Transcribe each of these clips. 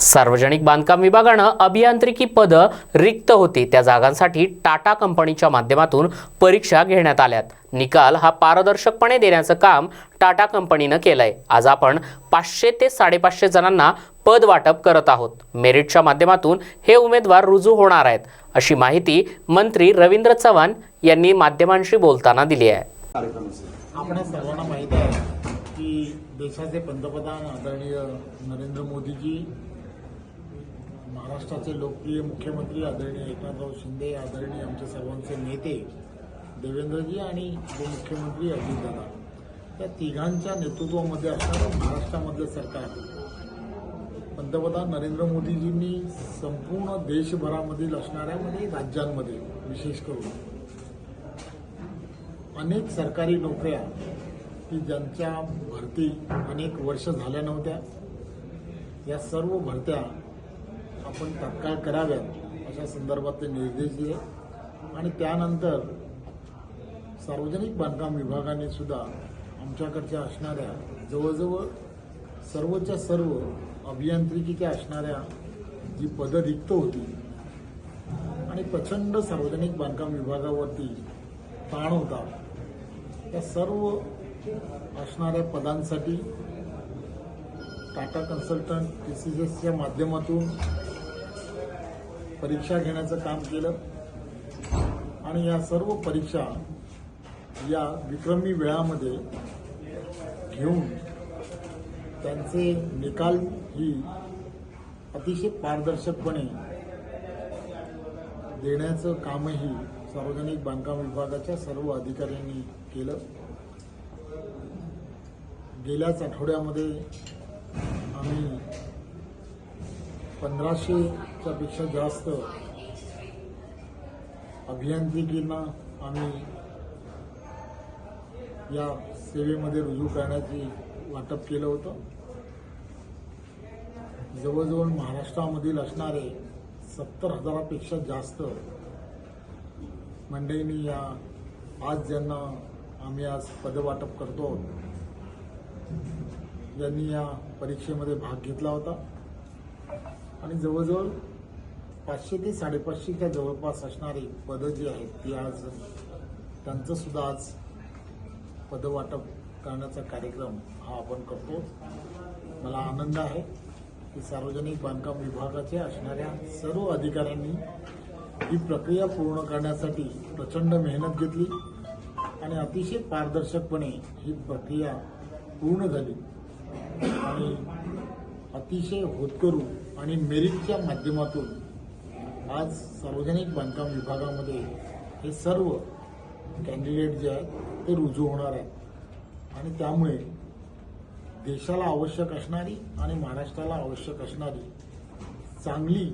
सार्वजनिक बांधकाम विभागानं अभियांत्रिकी पदं रिक्त होती. त्या जागांसाठी टाटा कंपनीच्या माध्यमातून परीक्षा घेण्यात आल्यात. निकाल हा पारदर्शकपणे देण्याचं काम टाटा कंपनीनं केलंय. आज आपण पाचशे ते साडेपाचशे जणांना पद वाटप करत आहोत. मेरिटच्या माध्यमातून हे उमेदवार रुजू होणार आहेत अशी माहिती मंत्री रवींद्र चव्हाण यांनी माध्यमांशी बोलताना दिली आहे. आपण सर्वांना माहिती आहे की देशाचे पंतप्रधान आदरणीय नरेंद्र मोदीजी महाराष्ट्राचे लोकप्रिय मुख्यमंत्री आदरणीय एकनाथराव शिंदे आदरणीय आमच्या सर्वांचे नेते देवेंद्रजी आणि उपमुख्यमंत्री अजितदादा या तिघांच्या नेतृत्वामध्ये असणारं महाराष्ट्रामधलं सरकार. पंतप्रधान नरेंद्र मोदीजींनी संपूर्ण देशभरामधील असणाऱ्या म्हणजे राज्यांमध्ये विशेष करून. अनेक सरकारी नोकऱ्या की ज्यांच्या भरती अनेक वर्ष झाल्या नव्हत्या. या सर्व भरत्या आपण तत्काळ कराव्यात अशा संदर्भातले निर्देश दिले. आणि त्यानंतर सार्वजनिक बांधकाम विभागाने सुद्धा आमच्याकडच्या असणाऱ्या जवळजवळ सर्वच्या सर्व अभियांत्रिकीच्या असणाऱ्या जी पदं रिक्त होती आणि प्रचंड सार्वजनिक बांधकाम विभागावरती ताण होता त्या सर्व असणाऱ्या पदांसाठी टाटा कन्सल्टंट टी सी एसच्या माध्यमातून परीक्षा घेण्याचं काम केलं. आणि या सर्व परीक्षा या विक्रमी वेळामध्ये घेऊन त्यांचे निकाल ही अतिशय पारदर्शकपणे देण्याचं कामही सार्वजनिक बांधकाम विभागाच्या सर्व अधिकाऱ्यांनी केलं. गेल्याच आठवड्यामध्ये आम्ही पंधराशेच्या पेक्षा जास्त अभियांत्रिकींना आम्ही या सेवेमध्ये रुजू करण्याची वाटप केलं होतं. जवळजवळ महाराष्ट्रामधील असणारे सत्तर हजारापेक्षा जास्त मंडळींनी या आज ज्यांना आम्ही आज पदवाटप करतो यांनी या परीक्षेमध्ये भाग घेतला होता. आणि जवळजवळ पाचशे ते साडेपाचशेच्या जवळपास असणारी पदं जी आहेत ती आज त्यांचं सुद्धा आज पदवाटप करण्याचा कार्यक्रम हा आपण करतो. मला आनंद आहे की सार्वजनिक बांधकाम विभागाच्या असणाऱ्या सर्व अधिकाऱ्यांनी ही प्रक्रिया पूर्ण करण्यासाठी प्रचंड मेहनत घेतली आणि अतिशय पारदर्शकपणे ही प्रक्रिया पूर्ण झाली. आणि अतिशय होतकरू आणि मेरिटच्या माध्यमातून आज सार्वजनिक बांधकाम विभागामध्ये हे सर्व कॅन्डिडेट जे आहेत ते रुजू होणार आहेत. आणि त्यामुळे देशाला आवश्यक असणारी आणि महाराष्ट्राला आवश्यक असणारी चांगली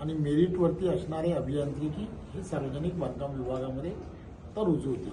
आणि मेरिटवरती असणारे अभियांत्रिकी हे सार्वजनिक बांधकाम विभागामध्ये तर रुजू होते